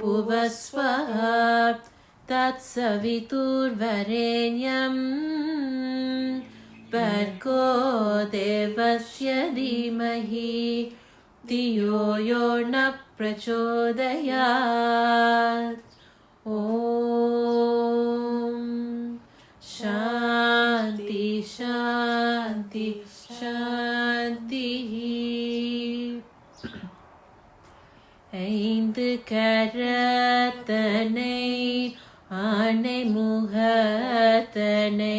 भूर्भुवस्वः तत्सवितुर्वरेण्यम् भर्गो देवस्य धीमहि धियो यो न प्रचोदयात् ॐ शान्ति शान्ति शान्तिः ஐந்து கரத்தனை ஆனை முகத்தனை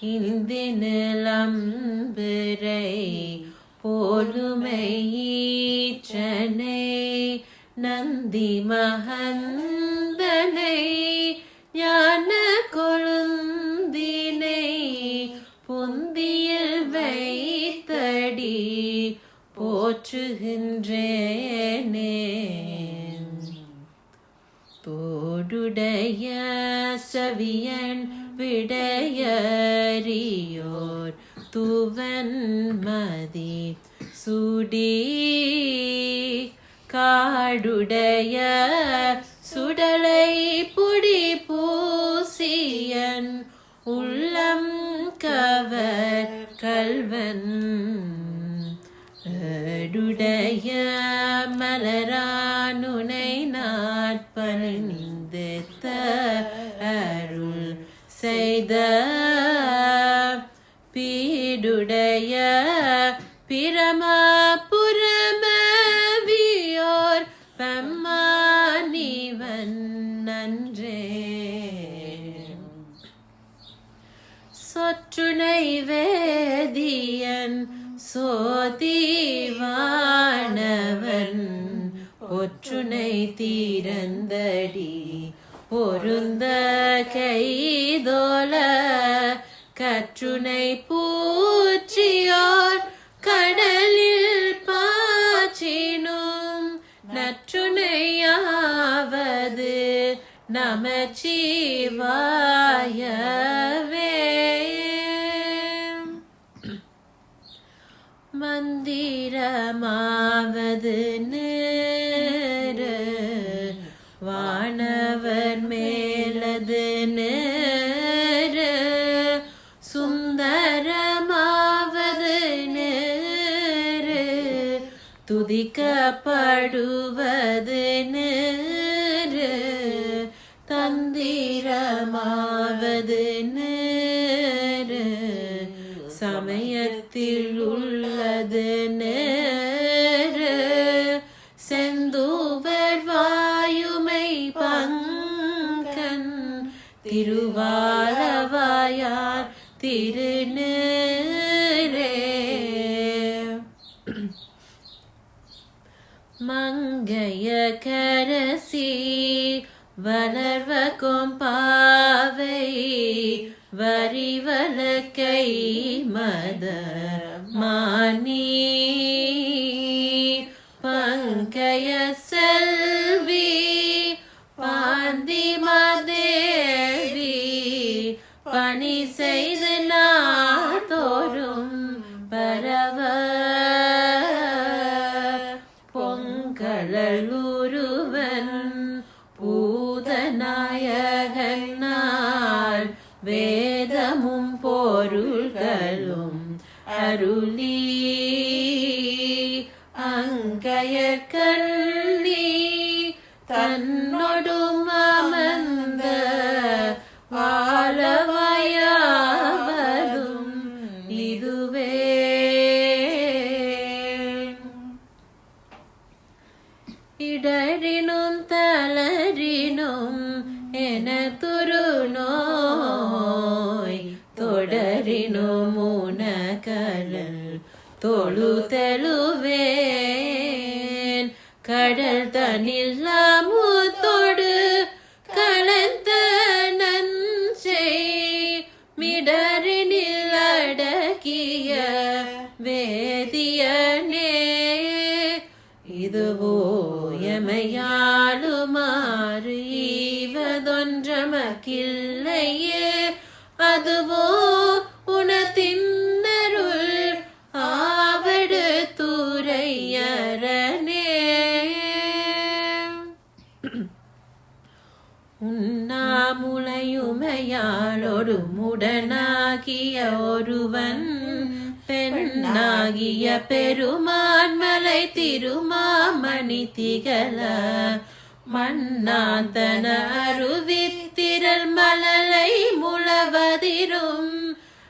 இந்தி நிலம்பிரை போலுமை நந்தி மகந்தனை. ஏடுடைய மலரானுனை நாட்பணிந்து அருள் செய்த பீடுடைய பிரமா புறமவியோர் பெம்மானிவன் நன்றே. சொற்றுனை வேதியன் சோதி ஒற்றுனை தீரந்தடி. பொருந்த கைதோல கற்றுனை பூச்சியோர் கடலில் பாச்சினோம். நற்றுணையாவது நமச்சிவாயவே. மந்திரமாவது துதிக்கப்படுவது நேரு தந்திரமாவது நேரு சமயத்தில் உள்ளது நேரு செந்தூவர் வாயுமை பங்கன் திருவாரவாயார் திரு கரசி வளர்வ பாவை வரிவல கை மதர் കയക്കണ്ണി തന്നോടു தன்னொடு மமந்த வாழவயாவதும் இதுவே ഇടറിനും തളരിനും എനതൊരു கடல் முடனாகிய ஒருவன் பெண்ணாகிய பெருமான் மலை திருமாமணி திகழ. மன்னாந்தன அருவித்திரள் மலலை முழவதிரும்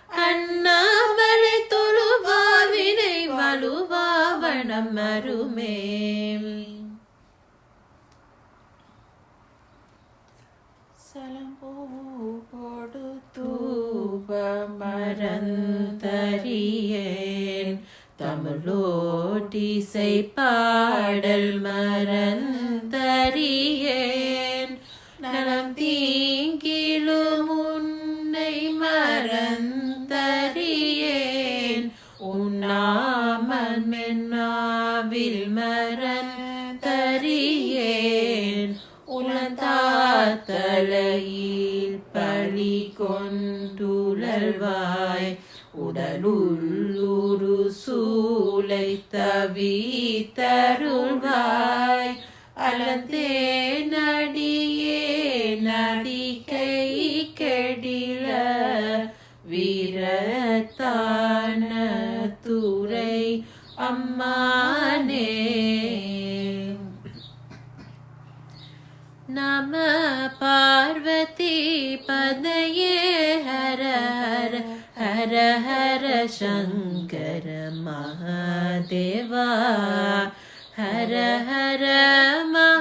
அண்ணாமலை தொழுவாவினை வலுவாவணம் அருமே. மறந்தறியேன் தமிழோட்டிசை பாடல் மறந்தறியேன். நலம் தீங்கிலும் உன்னை மறந்தறியேன். உண்ணாமல் மென்னாவில் மறந்தறியேன். உளந்தாத்தலையில் வாழ்வாய் உடலுள்ளூரு சூளை தவி தவித்தருள்வாய் அலந்தே நடியே நடிக்கை கெடில. வீரத்தான துறை அம்மா नम पार्वतीपदये हर हर हर हर शङ्कर महादेवा। हर हर मा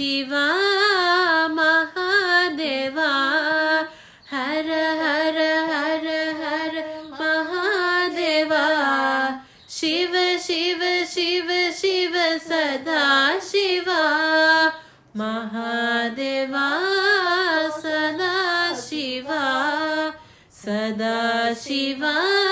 Shiva Mahadeva Har Har Har Har Mahadeva Shiva Shiva Shiva Shiva Sada Mahadeva Sada Shiva Sada Shiva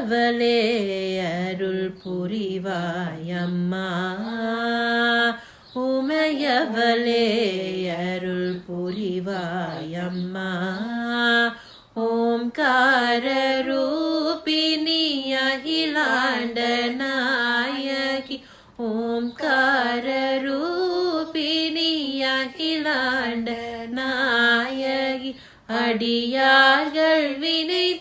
உமையவளே அருள் புரிவாயம்மா. உமையவளே அருள் புரிவாயம்மா. ஓம்கார ரூபிணி அகிலாண்ட நாயகி. ஓம்கார ரூபிணி அகிலாண்ட நாயகி. அடியார்கள் வினை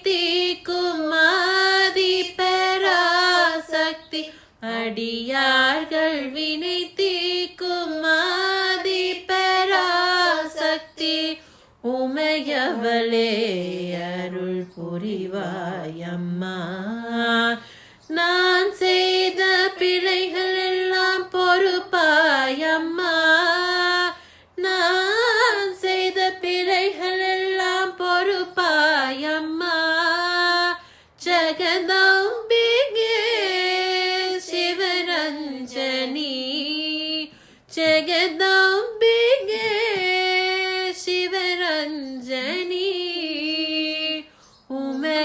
அருள்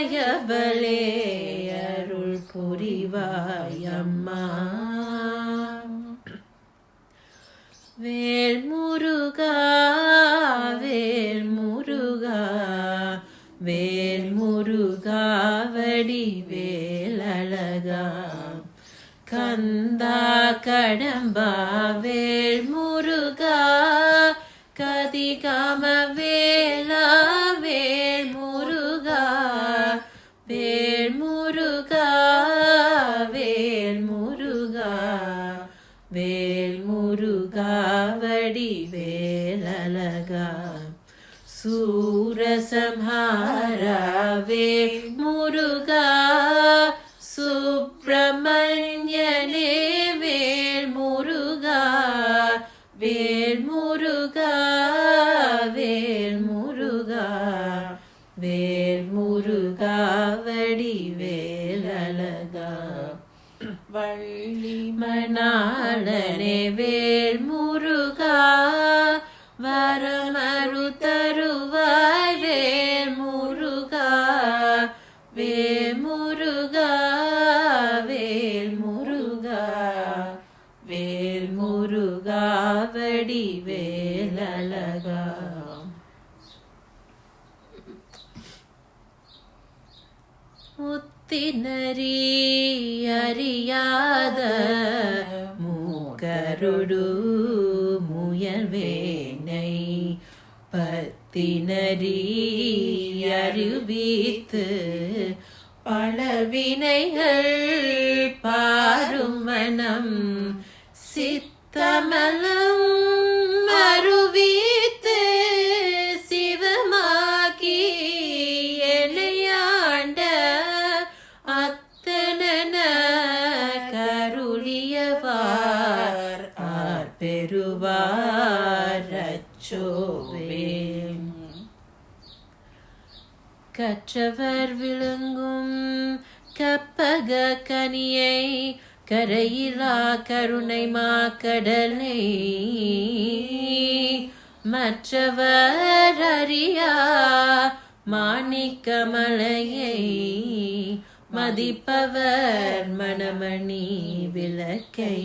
உமையவளே அருள் புரிவாயம்மா. வேல் முருகா வேல் முருகா வேல் முருகா வடி வேலழகா கந்தா கடம்பா வேல் முருகா முருகா வடி வேலழகா சூரசம்ஹாரா வேல் முருகா. சுப்பிரமணியனே வேல் முருகா. வேல் முருகா வேல் முருகா. வேல் முருகா வடி வேலழகா வள்ளி மணாளனே வேல் வேல் முருகா வேல் முருகா வேல் முருகா வடி வேலழகா. முத்தினரி அறியாத மூகருடு முயல்வேனை பத்தினரி அறிவித்து பலவினைகள் பாரும் மனம் சித்தமலம் கற்றவர் விழுங்கும் கப்பக கனியை கரையிலா கருணை கடலை. மற்றவர் அறியா மாணிக்கமலையை மதிப்பவர் மணமணி விளக்கை.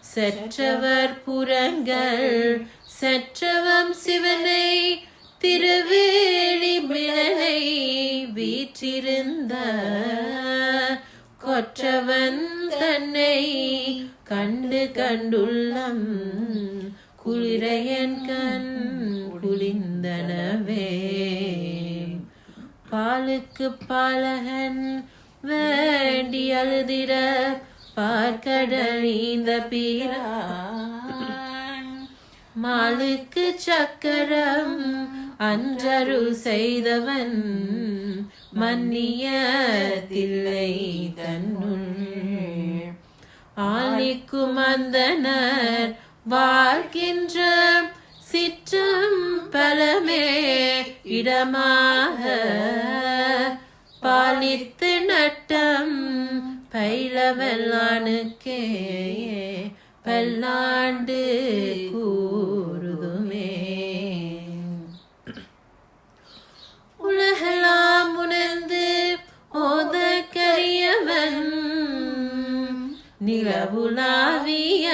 செற்றவர் புறங்கள் செற்றவம் சிவனை திருவேலி மிளனை வீற்றிருந்த கொற்றவன் தன்னை கண்டு கண்டுள்ளம். குளிரையன் கண் குளிந்தனவே. பாலுக்கு பாலகன் வேண்டி அழுதிர பார்க்கடல் இந்த பீரான். மாலுக்கு சக்கரம் அன்றரு செய்தவன் மன்னிய தில்லை தன்னுள். ஆலிக்கும் அந்தனர் வாழ்கின்ற சிற்றம் பலமே இடமாக. பாலித்து நட்டம் பயிலவல்லானுக்கே பல்லாண்டு கூறுதுமே உலகெல்லாம் உணர்ந்து ஓத கரியவன் நிலவுலாவிய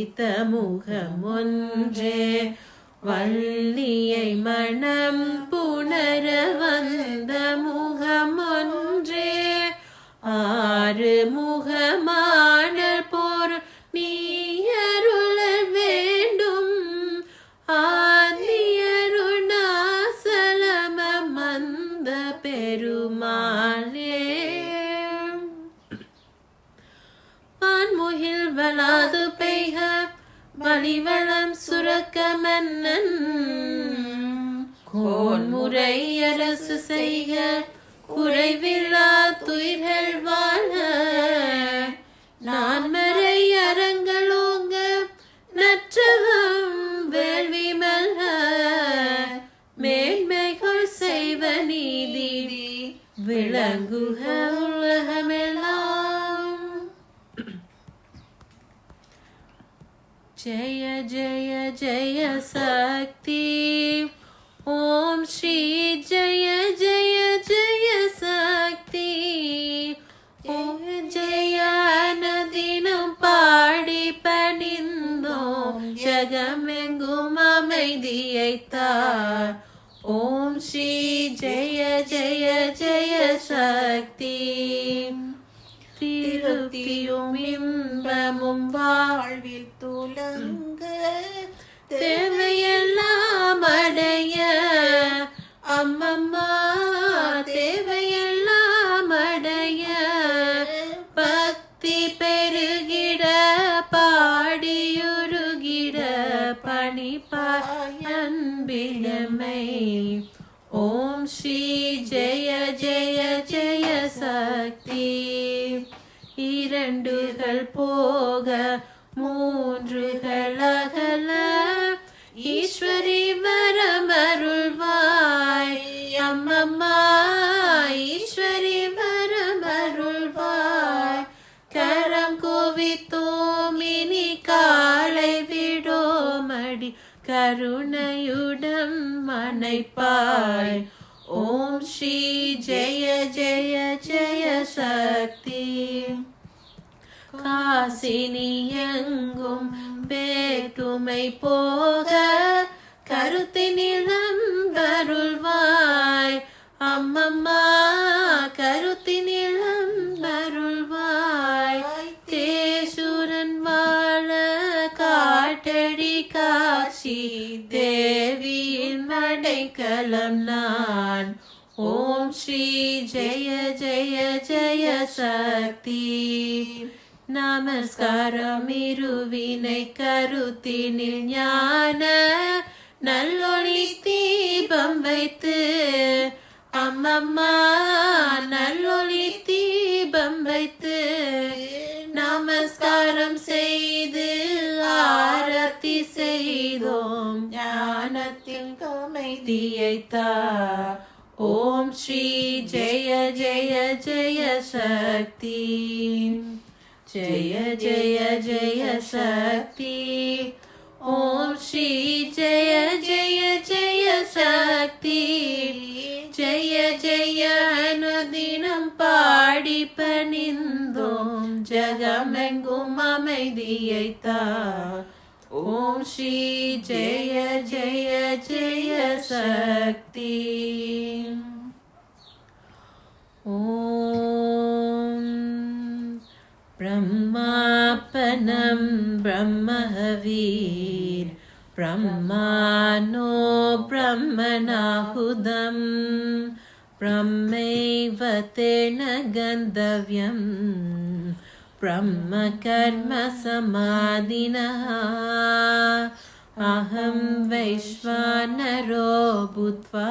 வைத்த முகம் ஒன்றே வள்ளியை மனம் புணர வந்த முகம் ஒன்றே ஆறு முகமா வழிவளம் சுரக்க மன்னன் கோன்முறை அரசு செய்க குறைவில்லா துயிர்கள் வாழ. நான் மறை அறங்களோங்க நற்றகம் வேள்வி மல்ல. மேன்மைகள் செய்வ நீதி விளங்குக. ஜய ஜய ஜய சக்தி ஓம் ஸ்ரீ ஜய ஜய ஜய சக்தி ஓம் ஜய நதினம் பாடி பணிந்தோம் ஜகமெங்கும் அமைதியை ஓம் ஸ்ரீ ஜய ஜய ஜய சக்தி திருப்தியும் இன்பமும் வாழ்வில் துலங்க. தேவையெல்லாம் அடைய. அம்மம்மா தேவையெல்லாம் அடைய. பக்தி பெருகிட பாடியுருகிட பணிப்பாய் அன்பிலமை ஓம் ஸ்ரீ ஜெய ஜெய ஜெய சக்தி. இரண்டுகள் போக மூன்று அகல ஈஸ்வரி வரமருள்வாய் அம்மம்மா ஈஸ்வரி வரமருள்வாய் கரம் குவித்தோம் இனி காலை விடோமடி. கருணையுடன் மனைப்பாய் ஓம் ஸ்ரீ ஜெய ஜெய ஜெய சக்தி. காசினி எங்கும் வேற்றுமை போக கருத்தினிலம் வருள்வாய் அம்மம்மா கருத்தினிலம் வருள்வாய் தேசுரன் வாழ காட்டடி காட்சி தேவியின் மடைக்கலம் நான். ஓம் ஸ்ரீ ஜெய ஜெய ஜெய சக்தி. நமஸ்காரம் இருவினை கருத்தினில் ஞான நல்லொளி தீபம் வைத்து அம்மம்மா நல்லொளி தீபம் வைத்து நமஸ்காரம் செய்து ஆரத்தி செய்தோம். ஞானத்தின் கமைதியைத்தா. ஓம் ஸ்ரீ ஜெய ஜெய ஜெய சக்தி. ஜெய ஜெய ஜெய சக்தி ஓம் ஸ்ரீ ஜெய ஜெய ஜெய சக்தி ஜெய ஜெய அனுதினம் பாடி பணிந்தோம் ஜகமெங்கும் அமைதியைத்தா ஓம் ஸ்ரீ ஜெய ஜெய ஜெய சக்தி ஓம் ब्रह्मापनं ब्रह्महवीर् ब्रह्मानो ब्रह्मणाहुदं ब्रह्मैव तेन गन्तव्यं ब्रह्मकर्मसमाधिनः अहं वैश्वानरो भूत्वा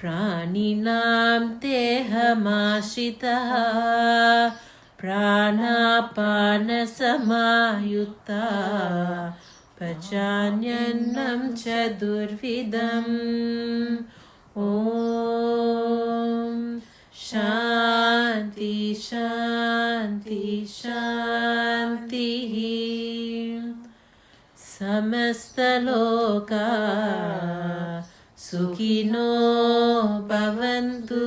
प्राणिनां देहमाश्रितः प्राणापानसमायुक्ता पचान्यन्नं चतुर्विधम् ॐ शान्ति शान्ति शान्तिः समस्तलोका सुखिनो भवन्तु